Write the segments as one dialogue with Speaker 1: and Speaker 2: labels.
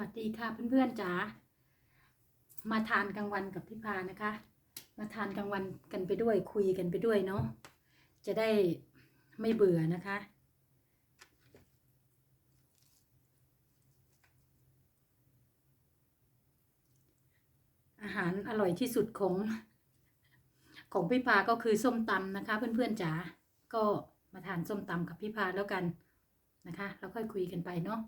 Speaker 1: วัสดีค่ะเพื่อนๆจ๋า มาทานกลางวันกับพี่พานะคะ มาทานกลางวันกันไปด้วยคุยกันไปด้วยเนาะ จะได้ไม่เบื่อนะคะ อาหารอร่อยที่สุดของของพี่พาก็คือส้มตำนะคะ เพื่อนๆจ๋า ก็มาทานส้มตำกับพี่พาแล้วกันนะคะ แล้วค่อยคุยกันไปเนาะ วั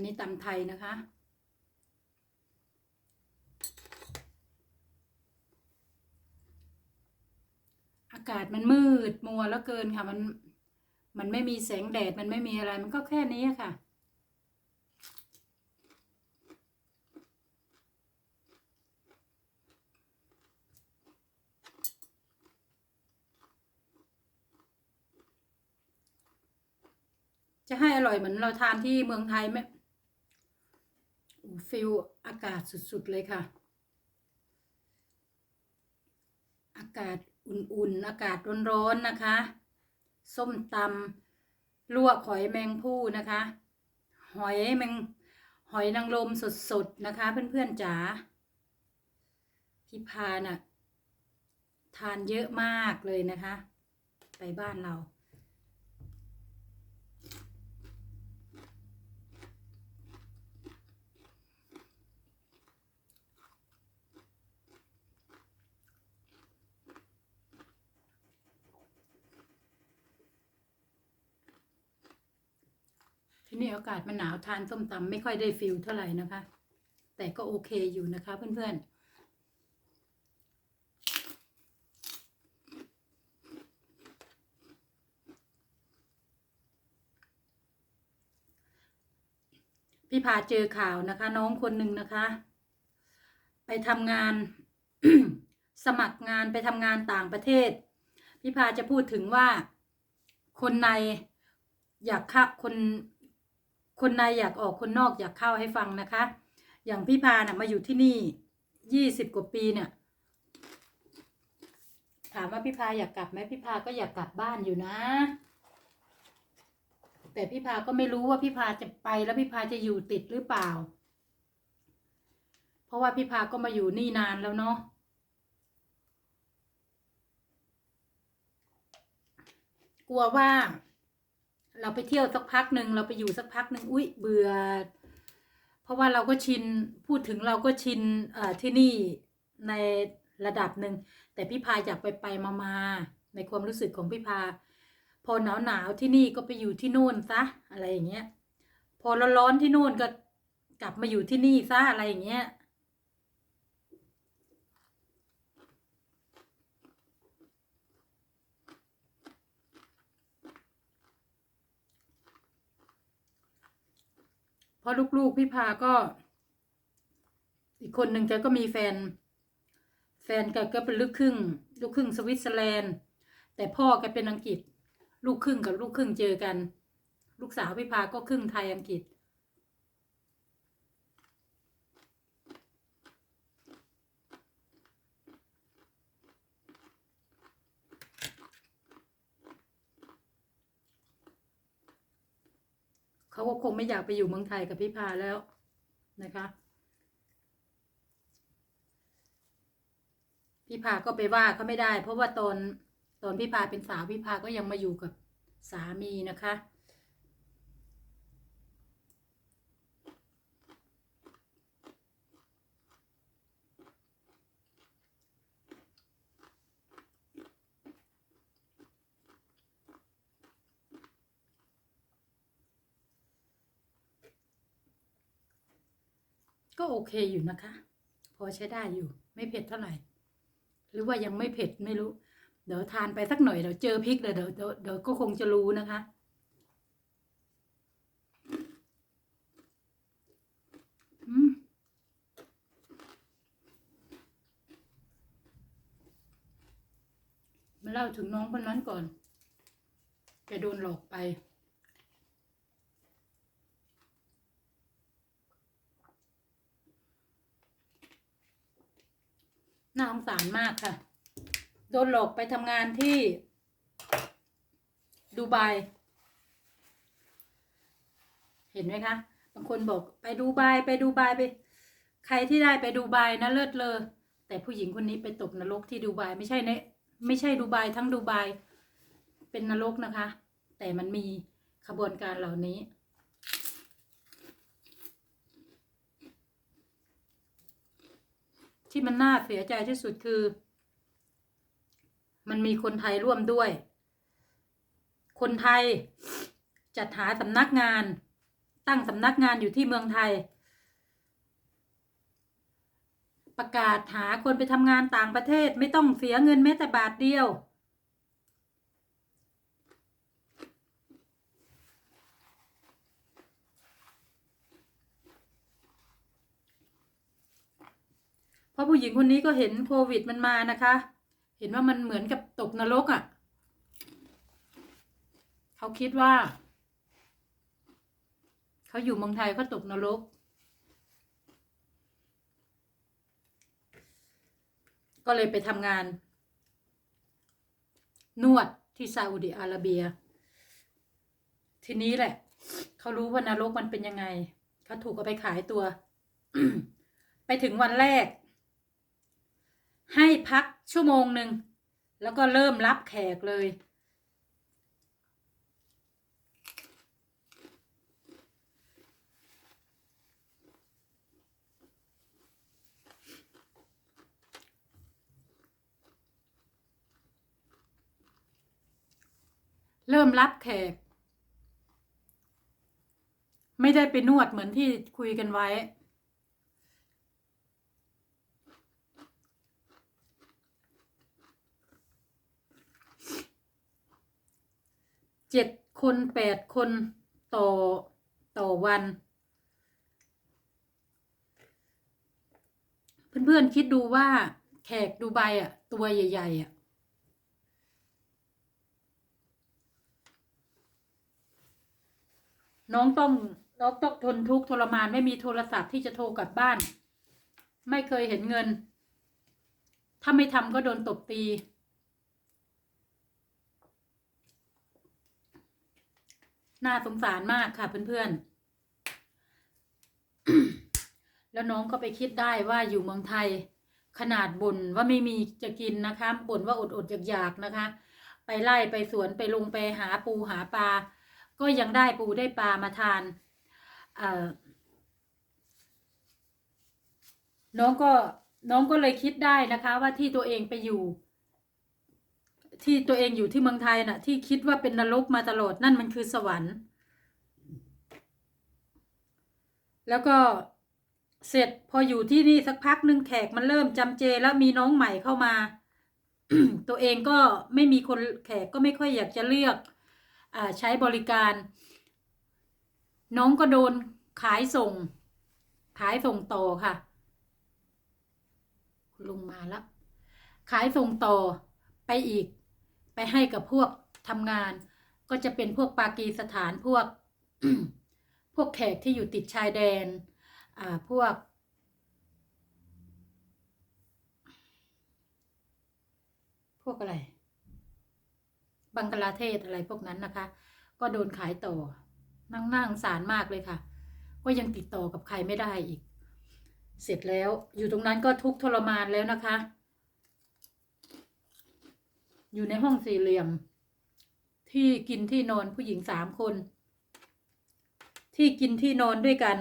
Speaker 1: นนี้ตำไทยนะคะ อากาศมันมืดมัวแล้วเกินค่ะ มัน มันไม่มีแสงแดด มันไม่มีอะไร มันก็แค่นี้ค่ะจะให้อร่อยเหมือนเราทานที่เมืองไทยไหม ฟิลอากาศสุด ๆ เลยค่ะ อากาศอุ่น ๆ อากาศร้อนๆนะคะ ส้มตำลวกหอยแมงผู้นะคะ หอยแมงหอยนางรมสด ๆ นะคะ เพื่อน ๆจ๋าพี่พาน่ะทานเยอะมากเลยนะคะ ไปบ้านเรา ที่ นี่อากาศมันหนาวทานส้มตำไม่ค่อยได้ฟิลเท่าไหร่นะคะ แต่ก็โอเคอยู่นะคะเพื่อนๆพี่พาเจอข่าวนะคะ น้องคนหนึ่งนะคะ ไปทำงาน สมัครงานไปทำงานต่างประเทศ พี่พาจะพูดถึงว่าคนในอยากเข้าคน คนในอยากออกคนนอกอยากเข้าให้ฟังนะคะ อย่างพี่พาน่ะมาอยู่ที่นี่ยี่สิบกว่าปีเนี่ยถามว่าพี่พาอยากกลับไหมพี่พาก็อยากกลับบ้านอยู่นะ แต่พี่พาก็ไม่รู้ว่าพี่พาจะไปแล้วพี่พาจะอยู่ติดหรือเปล่า เพราะว่าพี่พาก็มาอยู่นี่นานแล้วเนาะกลัวว่า เราไปเที่ยวสักพักหนึ่งเราไปอยู่สักพักหนึ่งอุ้ยเบื่อ เพราะว่าเราก็ชินพูดถึงเราก็ชินเอ่อที่นี่ในระดับหนึ่งแต่พี่พาอยากไปไปมามาในความรู้สึกของพี่พา พอหนาวหนาวที่นี่ก็ไปอยู่ที่นู่นซะอะไรอย่างเงี้ย พอร้อนๆที่นู่นก็กลับมาอยู่ที่นี่ซะอะไรอย่างเงี้ย ราะลูกๆพี่พาก็ อีกคนหนึ่งแกก็มีแฟน แฟนแกก็เป็นลูกครึ่ง ลูกครึ่งสวิตเซอร์แลนด์ แต่พ่อแกเป็นอังกฤษ ลูกครึ่งกับลูกครึ่งเจอกัน ลูกสาวพี่พาก็ครึ่งไทยอังกฤษ เขาก็คงไม่อยากไปอยู่เมืองไทยกับพี่พาแล้วนะคะ พี่พาก็ไปว่าเขาไม่ได้ เพราะว่าตอนตอนพี่พาเป็นสาวพี่พาก็ยังมาอยู่กับสามีนะคะ ก็โอเคอยู่นะคะ พอใช้ได้อยู่ ไม่เผ็ดเท่าไหร่ หรือว่ายังไม่เผ็ดไม่รู้ เดี๋ยวทานไปสักหน่อยเดี๋ยวเจอพริกเดี๋ยวเดี๋ยวเดี๋ยวก็คงจะรู้นะคะมมาเล่าถึงน้องคนนั้นก่อนแกโดนหลอกไป น่าสงสารมากค่ะ โดนหลอกไปทำงานที่ ดูไบเห็นไหมคะ บางคนบอกไปดูไบไปดูไบไป ใครที่ได้ไปดูไบนะเลิศเลยแต่ผู้หญิงคนนี้ไปตกนรกที่ดูไบไม่ใช่เนะไม่ใช่ดูไบทั้งดูไบเป็นนรกนะคะ แต่มันมีขบวนการเหล่านี้ ที่มันน่าเสียใจที่สุดคือ มันมีคนไทยร่วมด้วย คนไทยจัดหาสำนักงาน ตั้งสำนักงานอยู่ที่เมืองไทย ประกาศหาคนไปทำงานต่างประเทศไม่ต้องเสียเงินแม้แต่บาทเดียว ราะผู้หญิงคนนี้ก็เห็นโควิดมันมานะคะ เห็นว่ามันเหมือนกับตกนรกอะ่ะ เขาคิดว่า เขาอยู่เมืองไทยเขาตกนรก ก็เลยไปทำงาน นวดที่ซาอุดิอาระเบีย ทีนี้แหละ เขารู้ว่านรกมันเป็นยังไง เขาถูกเอาไปขายตัว ไปถึงวันแรก ให้พักชั่วโมงหนึ่งแล้วก็เริ่มรับแขกเลย เริ่มรับแขก ไม่ได้ไปนวดเหมือนที่คุยกันไว้ เจ็ดคนแปดคนต่อต่อวัน เพื่อนๆคิดดูว่าแขกดูไบอะ ตัวใหญ่ๆอะน้องต้องน้องต้องทนทุกข์ทรมานไม่มีโทรศัพท์ที่จะโทรกลับบ้าน ไม่เคยเห็นเงิน ถ้าไม่ทำก็โดนตบตี น่าสงสารมากค่ะเพื่อนๆ แล้วน้องก็ไปคิดได้ว่าอยู่เมืองไทย ขนาดบ่นว่าไม่มีจะกินนะคะบ่นว่าอดอดๆอยากๆนะคะ ไปไล่ไปสวนไปลงไปหาปูหาปลา ก็ยังได้ปูได้ปลามาทาน เอ่อน้องก็น้องก็เลยคิดได้นะคะว่าที่ตัวเองไปอยู่ ที่ตัวเองอยู่ที่เมืองไทยน่ะ ที่คิดว่าเป็นนรกมาตลอดนั่นมันคือสวรรค์ แล้วก็เสร็จพออยู่ที่นี่สักพักหนึ่งแขกมันเริ่มจำเจแล้วมีน้องใหม่เข้ามา ตัวเองก็ไม่มีคนแขกก็ไม่ค่อยอยากจะเลือกอ่าใช้บริการ น้องก็โดนขายส่ง ขายส่งต่อค่ะลุงมาแล้วขายส่งต่อไปอีก ไปให้กับพวกทำงาน ก็จะเป็นพวกปากีสถานพวก พวกแขกที่อยู่ติดชายแดน อ่าพวก พวกอะไร บังกลาเทศอะไรพวกนั้นนะคะ ก็โดนขายต่อ นั่งนั่งสารมากเลยค่ะ ก็ยังติดต่อกับใครไม่ได้อีก เสร็จแล้วอยู่ตรงนั้นก็ทุกทรมานแล้วนะคะ อยู่ในห้องสี่เหลี่ยม ที่กินที่นอนผู้หญิงสามคน ที่กินที่นอนด้วยกัน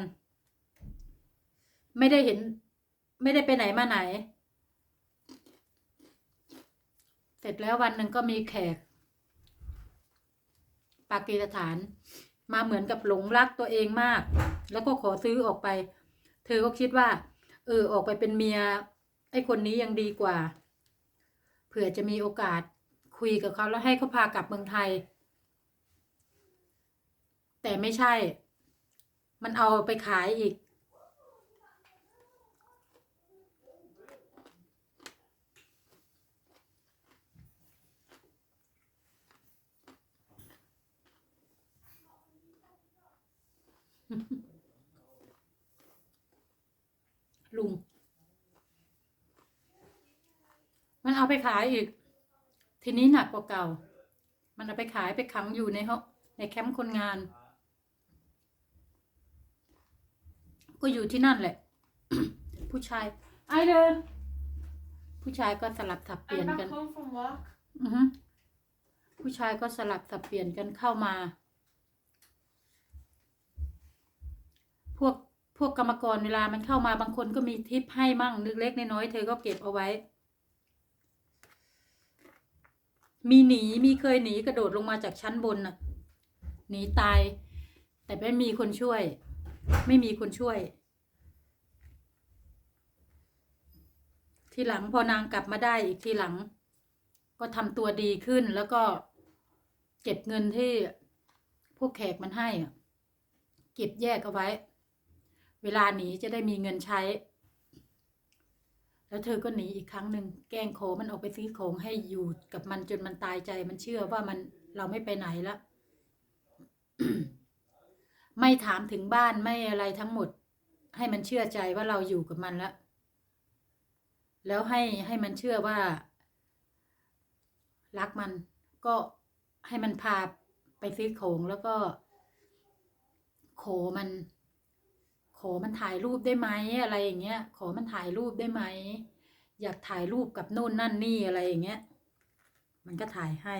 Speaker 1: ไม่ได้เห็น ไม่ได้ไปไหนมาไหน เสร็จแล้ววันหนึ่งก็มีแขก ปากีสถาน มาเหมือนกับหลงรักตัวเองมาก แล้วก็ขอซื้อออกไป เธอก็คิดว่า เออออกไปเป็นเมียไอ้คนนี้ยังดีกว่าเผื่อจะมีโอกาส คุยกับเขาแล้วให้เขาพากลับเมืองไทย แต่ไม่ใช่ มันเอาไปขายอีก ลุง มันเอาไปขายอีก ทีนี้หนักกว่าเก่า มันเอาไปขายไปขังอยู่ในห้องในแคมป์คนงาน ก็อยู่ที่นั่นแหละ ผู้ชาย ไอเดอผู้ชายก็สลับสับเปลี่ย
Speaker 2: I'm
Speaker 1: น
Speaker 2: back
Speaker 1: กัน
Speaker 2: home from work.
Speaker 1: อือฮึผู้ชายก็สลับสับเปลี่ยนกันเข้ามา พวกพวกกรรมกรเวลามันเข้ามาบางคนก็มีทิปให้มั่งเล็กๆน้อยๆเธอก็เก็บเอาไว้ มีหนีมีเคยหนีกระโดดลงมาจากชั้นบนน่ะหนีตาย แต่ไม่มีคนช่วย ไม่มีคนช่วย ทีหลังพอนางกลับมาได้อีกทีหลัง ก็ทำตัวดีขึ้นแล้วก็เก็บเงินที่พวกแขกมันให้เก็บแยกเอาไว้ เวลาหนีจะได้มีเงินใช้ แล้วเธอก็หนีอีกครั้งหนึ่งแกล้งโขมันออกไปซื้อของให้อยู่กับมันจนมันตายใจ มันเชื่อว่ามันเราไม่ไปไหนล้วไม่ถามถึงบ้านไม่อะไรทั้งหมด ให้มันเชื่อใจว่าเราอยู่กับมันแล้วแล้วให้ให้มันเชื่อว่า รักมันก็ให้มันพาไปซื้อของแล้วก็ขอมัน ขอมันถ่ายรูปได้ไหมอะไรอย่างเงี้ย ขอมันถ่ายรูปได้ไหม อยากถ่ายรูปกับโน่นนั่นนี่อะไรอย่างเงี้ย มันก็ถ่ายให้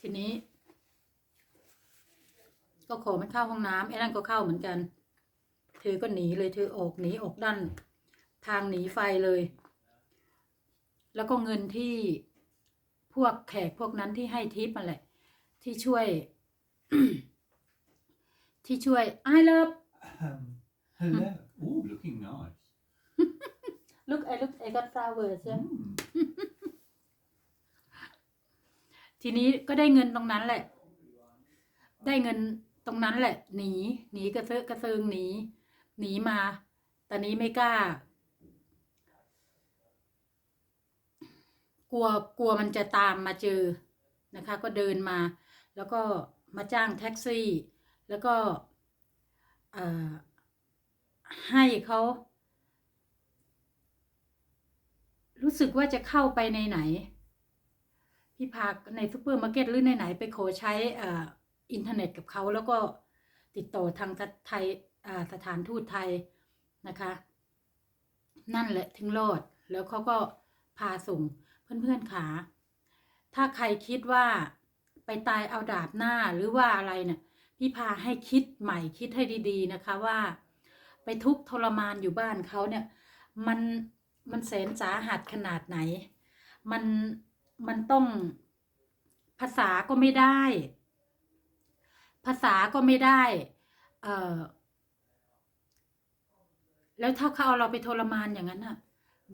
Speaker 1: ทีนี้ ก็ขอมันเข้าห้องน้ำไอ้นั่นก็เข้าเหมือนกัน เธอก็หนีเลยเธอออกหนีออกด้าน ทางหนีไฟเลย แล้วก็เงินที่พวกแขกพวกนั้นที่ให้ทิปมาแหละ ที่ช่วย ที่ช่วย I love
Speaker 3: Um, hello. Oh, looking nice.
Speaker 1: look I look I got flowers ใช่
Speaker 3: Mm.
Speaker 1: ทีนี้ก็ได้เงินตรงนั้นแหละ ได้เงินตรงนั้นแหละ หนี หนีกระเซาะกระเซิงหนี หนีมา ตอนนี้ไม่กล้า ก ลัวกลัวมันจะตามมาเจอนะคะ ก็เดินมา แล้วก็มาจ้างแท็กซี่ แล้วก็ให้เขารู้สึกว่าจะเข้าไปในไหน พี่พาในซูเปอร์มาร์เก็ตหรือในไหน ไปขอใช้ออินเทอร์เน็ตกับเขาแล้วก็ติดต่อทางไทยสถานทูตไทยนะคะ นั่นแหละถึงรอด แล้วเขาก็พาส่ง เพื่อนๆขาถ้าใครคิดว่าไปตายเอาดาบหน้าหรือว่าอะไรเนี่ยพี่พาให้คิดใหม่คิดให้ดีๆนะคะว่า ไปทุกทรมานอยู่บ้านเขาเนี่ย มันมันแสนสาหัสขนาดไหน มันมันต้องภาษาก็ไม่ได้ ภาษาก็ไม่ได้เอ่อแล้วถ้าเขาเอาเราไปทรมานอย่างนั้นน่ะ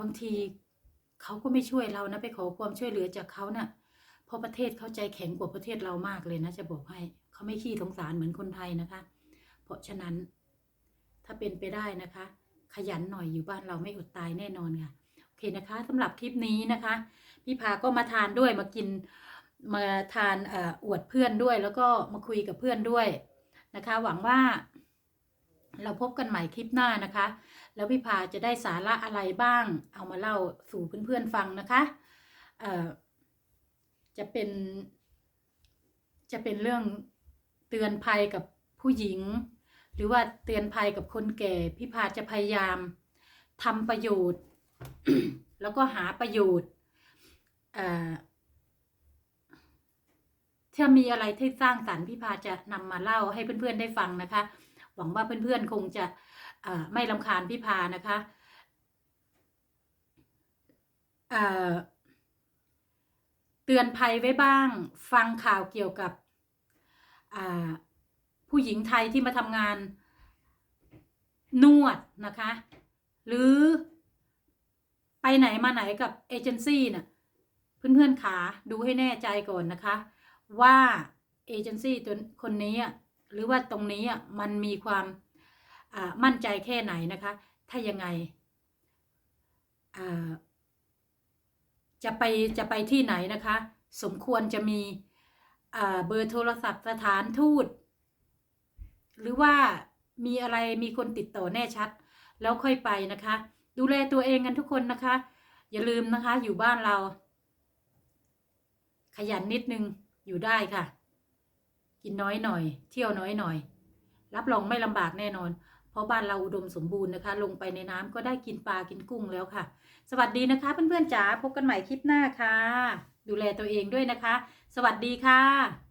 Speaker 1: บางที เขาก็ไม่ช่วยเรานะไปขอความช่วยเหลือจากเขาน่ะเพราะประเทศเขาใจแข็งกว่าประเทศเรามากเลยนะ จะบอกให้เขาไม่ขี้สงสารเหมือนคนไทยนะคะ เพราะฉะนั้น ถ้าเป็นไปได้นะคะ ขยันหน่อยอยู่บ้านเราไม่อดตายแน่นอนค่ะโอเคนะคะสำหรับคลิปนี้นะคะ พี่พาก็มาทานด้วยมากินมาทานออวดเพื่อนด้วย แล้วก็มาคุยกับเพื่อนด้วยนะคะ หวังว่าเราพบกันใหม่คลิปหน้านะคะ แล้วพี่พาจะได้สาระอะไรบ้าง เอามาเล่าสู่เพื่อนๆฟังนะคะจะเป็น จะเป็นเรื่องเตือนภัยกับผู้หญิง หรือว่าเตือนภัยกับคนแก่ พี่พาจะพยายามทำประโยชน์ แล้วก็หาประโยชน์ถ้ามีอะไรที่สร้างสรรค์พี่พาจะนำมาเล่าให้เพื่อนๆได้ฟังนะคะ หวังว่าเพื่อนๆคงจะ ไม่ลำคาญพี่พานะคะเเตือนภัยไว้บ้าง ฟังข่าวเกี่ยวกับผู้หญิงไทยที่มาทำงานนวดนะคะ หรือไปไหนมาไหนกับเอเจนซี่น่ะเพื่อนๆขาดูให้แน่ใจก่อนนะคะ ว่าเอเจนซี่ตัวคนนี้หรือว่าตรงนี้มันมีความ มั่นใจแค่ไหนนะคะ ถ้ายังไงจะไปจะไปที่ไหนนะคะ สมควรจะมีเบอร์โทรศัพท์สถานทูต หรือว่ามีอะไรมีคนติดต่อแน่ชัด แล้วค่อยไปนะคะ ดูแลตัวเองกันทุกคนนะคะ อย่าลืมนะคะ อยู่บ้านเรา ขยันนิดนึงอยู่ได้ค่ะ กินน้อยหน่อย เที่ยวน้อยหน่อย รับรองไม่ลำบากแน่นอน เพราะบ้านเราอุดมสมบูรณ์นะคะ ลงไปในน้ำก็ได้กินปลากินกุ้งแล้วค่ะ สวัสดีนะคะ เพื่อนๆจ๋าพบกันใหม่คลิปหน้าค่ะ ดูแลตัวเองด้วยนะคะ สวัสดีค่ะ